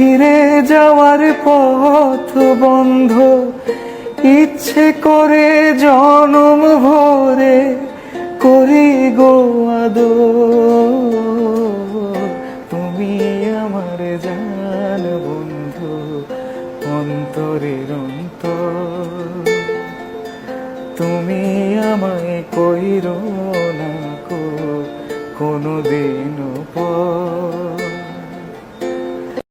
ফিরে যাওয়ার পথ বন্ধ। ইচ্ছে করে জনম ভরে করি গো তুমি আমার জান বন্ধু, অন্তরের অন্তর। তুমি আমায় কইরো না কো কোনোদিন